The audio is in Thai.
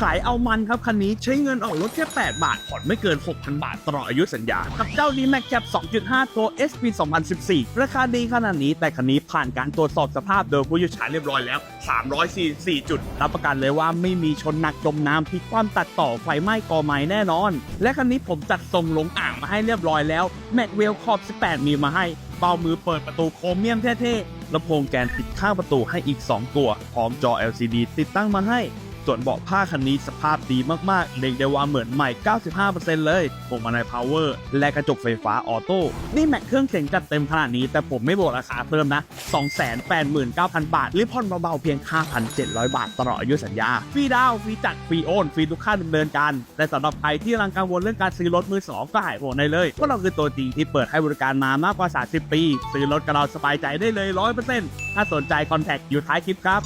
ขายเอามันครับคันนี้ใช้เงินออกรถแค่ 8 บาทผ่อนไม่เกิน 6,000 บาทตลอดอายุสัญญา กับเจ้า d m a x Cap 2.5 ตัว SP 2014 ราคาดีขนาดนี้ แต่คันนี้ผ่านการตรวจสอบสภาพโดยผู้เชี่ยวชาญเรียบร้อยแล้ว 344 จุด รับประกันเลยว่าไม่มีชนหนักจมน้ำพลิกคว่ำตัดต่อไฟไหม้กอไม้แน่นอน และคันนี้ผมจัดทรงลงอ่างมาให้เรียบร้อยแล้วแม็กเวลขอบ 18 มีมาให้เบามือเปิดประตูโครเมียมเท่ๆลำโพงแกนติดข้างประตูให้อีก 2 ตัว พร้อมจอ LCD ติดตั้งมาให้ ส่วนเบาะผ้าคันนี้สภาพดีมากๆเรียกได้ว่าเหมือนใหม่ 95%เลยพวงมาลัยพาวเวอร์และกระจกไฟฟ้าออโต้ นี่แม็กเครื่องเสียงจัดเต็มขนาดนี้ แต่ผมไม่บอกราคาเพิ่มนะ 289,000 บาท หรือผ่อนเบาๆเพียง 5,700 บาทตลอดอายุสัญญา ฟรีดาวน์ฟรีจัด ฟรีโอน ฟรีทุกค่าดำเนินการ แต่สำหรับใครที่กำลังกังวลเรื่องการซื้อรถมือสองก็หายห่วงได้เลยว่าเราคือตัวจริงที่เปิดให้บริการมามากกว่า 30 ปี ซื้อรถกับเราสบายใจได้เลย 100%ถ้าสนใจคอนแทคอยู่ท้ายคลิปครับ